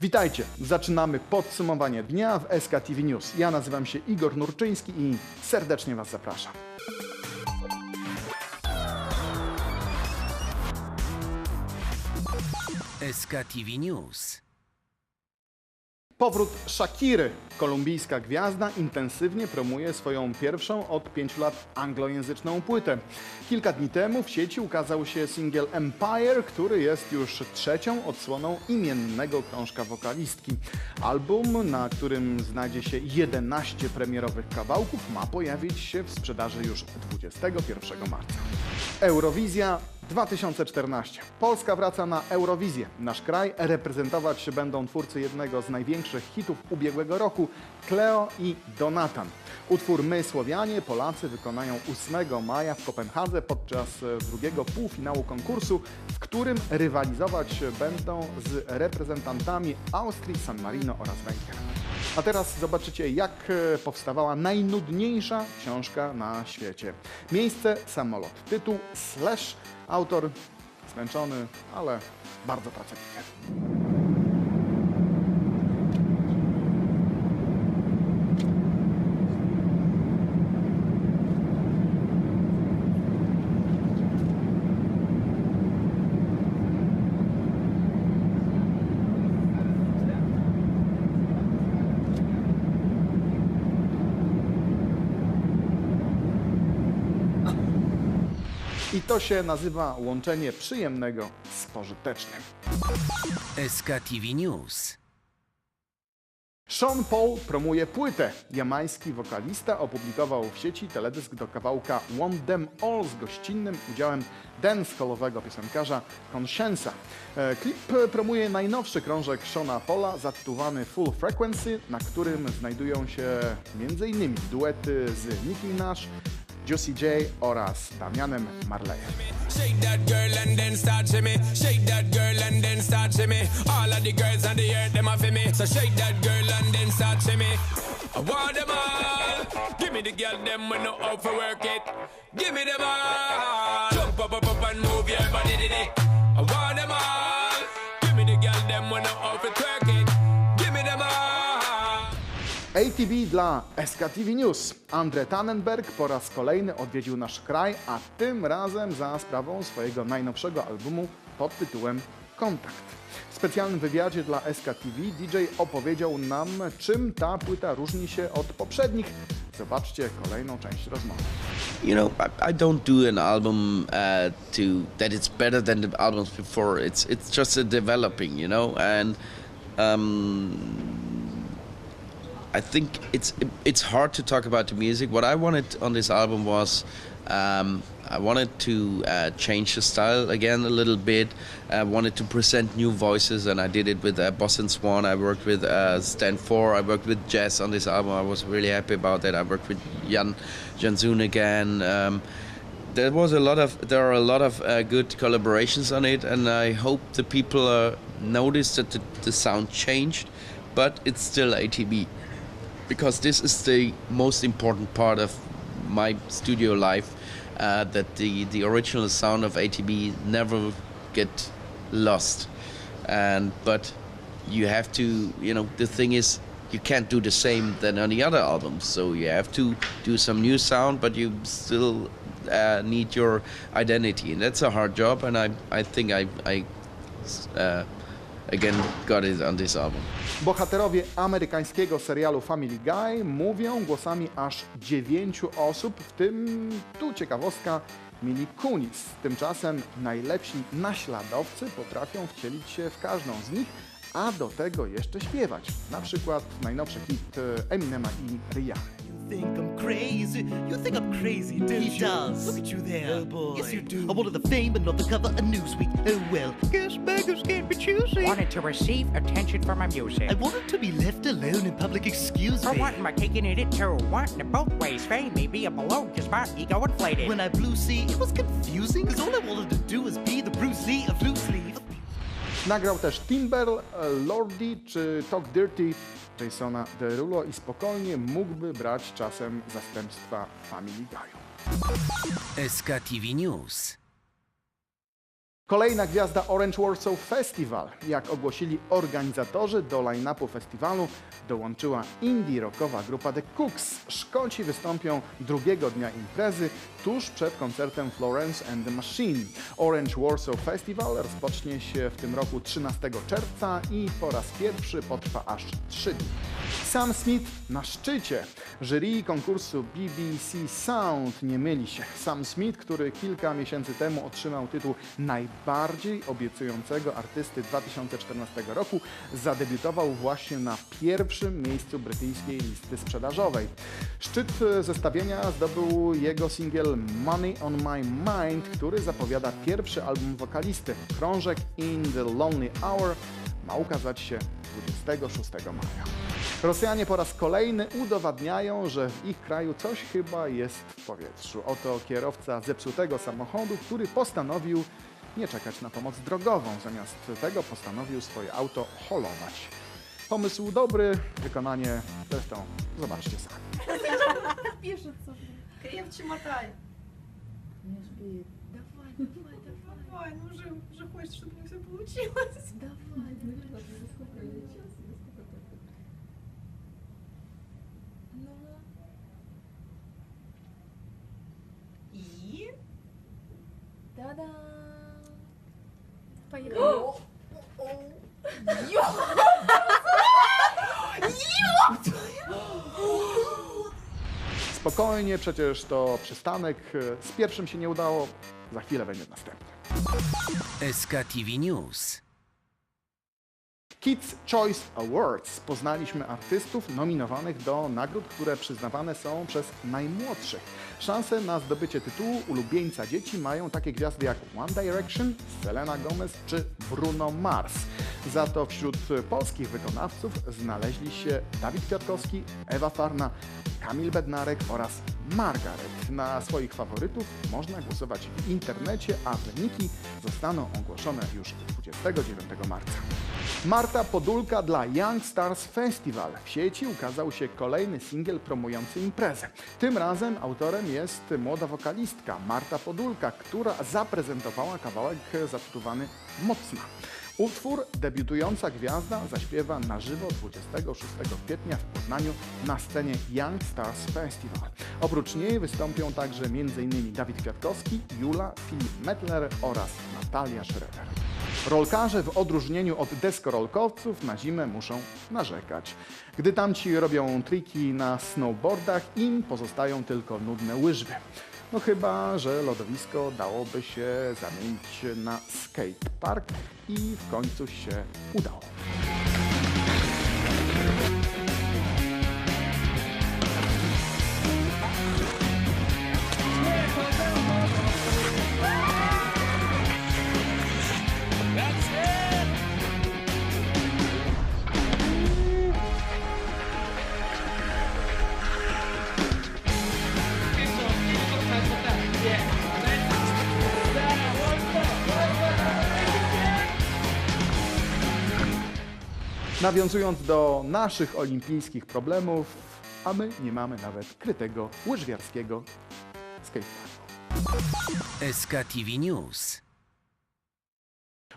Witajcie, zaczynamy podsumowanie dnia w SKTV News. Ja nazywam się Igor Nurczyński i serdecznie Was zapraszam. SKTV News. Powrót Shakiry. Kolumbijska gwiazda intensywnie promuje swoją pierwszą od pięciu lat anglojęzyczną płytę. Kilka dni temu w sieci ukazał się singiel Empire, który jest już trzecią odsłoną imiennego krążka wokalistki. Album, na którym znajdzie się 11 premierowych kawałków, ma pojawić się w sprzedaży już 21 marca. Eurowizja 2014. Polska wraca na Eurowizję. Nasz kraj reprezentować się będą twórcy jednego z największych hitów ubiegłego roku, Cleo i Donatan. Utwór My Słowianie Polacy wykonają 8 maja w Kopenhadze podczas e, drugiego półfinału konkursu, w którym rywalizować będą z reprezentantami Austrii, San Marino oraz Węgier. A teraz zobaczycie, jak e, powstawała najnudniejsza książka na świecie. Miejsce, samolot. Tytuł Slash. Autor zmęczony, ale bardzo pracowity. I to się nazywa łączenie przyjemnego z pożytecznym. SKTV News. Sean Paul promuje płytę. Jamański wokalista opublikował w sieci teledysk do kawałka Want Them All z gościnnym udziałem dancehalowego piosenkarza Conscience'a. E, Klip promuje najnowszy krążek Seana Paula zatytułowany Full Frequency, na którym znajdują się m.in. duety z Nicki Minaj, Juicy J oraz Damianem Marleyem. Shake that girl and then start shimmy. Shake that girl and then start shimmy. All of the girls on the earth, them a for me. So shake that girl and then start shimmy. I want them all. Give me the girl, them when no out for work it. Give me them all. Jump up, up, up and move your body, did it. I want them all. ATV dla SKTV News. Andre Tannenberg po raz kolejny odwiedził nasz kraj, a tym razem za sprawą swojego najnowszego albumu pod tytułem Kontakt. W specjalnym wywiadzie dla SKTV DJ opowiedział nam, czym ta płyta różni się od poprzednich. Zobaczcie kolejną część rozmowy. you know I, I don't do an album uh, to that it's better than the albums before it's it's just a developing you know and um, I think it's it's hard to talk about the music what I wanted on this album was um, I wanted to uh, change the style again a little bit. I wanted to present new voices, and I did it with uh, Boss and Swan. I worked with uh, Stan Four. I worked with Jess on this album. I was really happy about that. I worked with Jan Janzoon again. Um, there was a lot of there are a lot of uh, good collaborations on it, and I hope the people uh, noticed that the, the sound changed, but it's still ATB because this is the most important part of my studio life. Uh, that the the original sound of ATB never get lost, and but you have to you know the thing is you can't do the same than on the other albums so you have to do some new sound but you still uh, need your identity and that's a hard job and i i think i i uh, again got it on this album Bohaterowie amerykańskiego serialu Family Guy mówią głosami aż dziewięciu osób, w tym, tu ciekawostka, Mili Kunis. Tymczasem najlepsi naśladowcy potrafią wcielić się w każdą z nich, a do tego jeszcze śpiewać. Na przykład najnowszy hit Eminema i Rihanna. Think I'm crazy. You think I'm crazy, don't He you? does. Look at you there. Oh, boy. Yes, you do. I wanted the fame, but not the cover of Newsweek. Oh well. Guess beggars can't be choosy. wanted to receive attention for my music. I wanted to be left alone in public. Excuse For me. wanting my cake and eat it too. Wanting it both ways. Fame may be a balloon, just my ego inflated. When I blew C, it was confusing because all I wanted to do was be the Bruce Lee of loose sleeve. Nagrał też Timber, Lordi czy Talk Dirty Jasona Derulo i spokojnie mógłby brać czasem zastępstwa Family Guy'u. SKTV News. Kolejna gwiazda Orange Warsaw Festival. Jak ogłosili organizatorzy, do line-upu festiwalu dołączyła indie rockowa grupa The Cooks. Szkoci wystąpią drugiego dnia imprezy, tuż przed koncertem Florence and the Machine. Orange Warsaw Festival rozpocznie się w tym roku 13 czerwca i po raz pierwszy potrwa aż 3 dni. Sam Smith na szczycie. Jury konkursu BBC Sound nie myli się. Sam Smith, który kilka miesięcy temu otrzymał tytuł najbardziej obiecującego artysty 2014 roku, zadebiutował właśnie na pierwszym miejscu brytyjskiej listy sprzedażowej. Szczyt zestawienia zdobył jego singiel Money on My Mind, który zapowiada pierwszy album wokalisty. Krążek In the Lonely Hour ma ukazać się 26 maja. Rosjanie po raz kolejny udowadniają, że w ich kraju coś chyba jest w powietrzu. Oto kierowca zepsutego samochodu, który postanowił nie czekać na pomoc drogową. Zamiast tego postanowił swoje auto holować. Pomysł dobry, wykonanie zresztą zobaczcie sami. Пишет собі. Крепче мотай. Не жди. Давай, давай, давай. Давай, ну уже, уже хочешь, чтобы у все получилось. Давай, давай. Tada! Spokojnie, przecież to przystanek. Z pierwszym się nie udało, za chwilę będzie następny. SK TV News. Kids Choice Awards poznaliśmy artystów nominowanych do nagród, które przyznawane są przez najmłodszych. Szanse na zdobycie tytułu ulubieńca dzieci mają takie gwiazdy jak One Direction, Selena Gomez czy Bruno Mars. Za to wśród polskich wykonawców znaleźli się Dawid Kwiatkowski, Ewa Farna, Kamil Bednarek oraz Margaret. Na swoich faworytów można głosować w internecie, a wyniki zostaną ogłoszone już 29 marca. Marta Podólka dla Young Stars Festival. W sieci ukazał się kolejny singiel promujący imprezę. Tym razem autorem jest młoda wokalistka Marta Podólka, która zaprezentowała kawałek zatytułowany Mocna. Utwór debiutująca gwiazda zaśpiewa na żywo 26 kwietnia w Poznaniu na scenie Young Stars Festival. Oprócz niej wystąpią także m.in. Dawid Kwiatkowski, Jula, Filip Metler oraz Natalia Schroeder. Rolkarze w odróżnieniu od deskorolkowców na zimę muszą narzekać. Gdy tamci robią triki na snowboardach, im pozostają tylko nudne łyżwy. No chyba, że lodowisko dałoby się zamienić na skatepark i w końcu się udało. Nawiązując do naszych olimpijskich problemów, a my nie mamy nawet krytego łyżwiarskiego skateparku. SKTV News.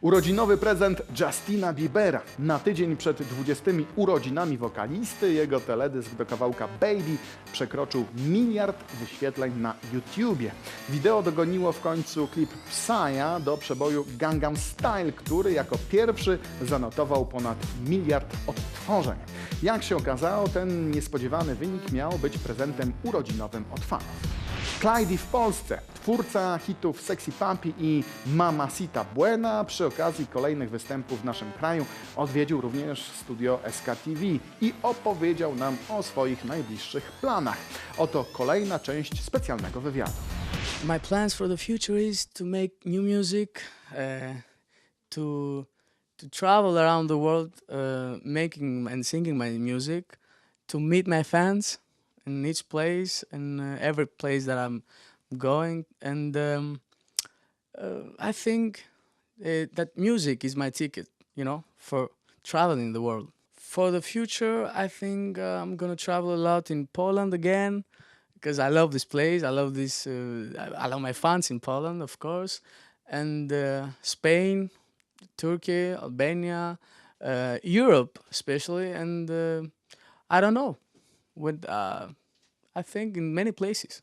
Urodzinowy prezent Justina Biebera. Na tydzień przed 20 urodzinami wokalisty jego teledysk do kawałka Baby przekroczył miliard wyświetleń na YouTubie. Wideo dogoniło w końcu klip Psya do przeboju Gangnam Style, który jako pierwszy zanotował ponad miliard odtworzeń. Jak się okazało, ten niespodziewany wynik miał być prezentem urodzinowym od fanów. Clyde w Polsce, twórca hitów Sexy Papi i Mamacita Buena, przy okazji kolejnych występów w naszym kraju odwiedził również studio SKTV i opowiedział nam o swoich najbliższych planach. Oto kolejna część specjalnego wywiadu. My plans for the future is to make new music, uh, to to travel around the world, uh, making and singing my music, to meet my fans in each place and uh, every place that I'm going, and um, uh, I think uh, that music is my ticket, you know, for traveling the world. For the future, I think uh, I'm gonna travel a lot in Poland again because I love this place. I love this. Uh, I, love my fans in Poland, of course, and uh, Spain, Turkey, Albania, Europe, especially, and I don't know, with uh, I think in many places.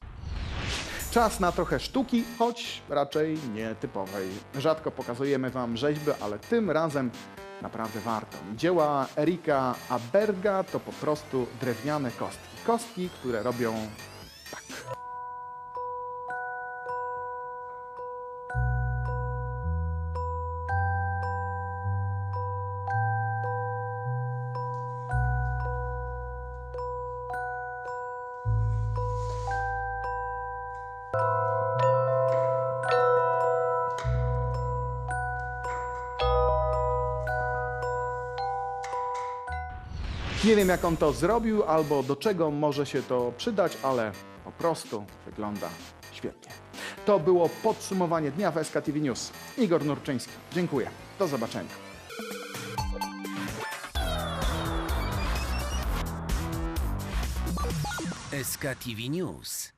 Czas na trochę sztuki, choć raczej nietypowej. Rzadko pokazujemy Wam rzeźby, ale tym razem naprawdę warto. Dzieła Erika Aberga to po prostu drewniane kostki. Kostki, które robią Nie wiem, jak on to zrobił, albo do czego może się to przydać, ale po prostu wygląda świetnie. To było podsumowanie dnia w SKTV News. Igor Nurczyński. Dziękuję. Do zobaczenia. SKTV News.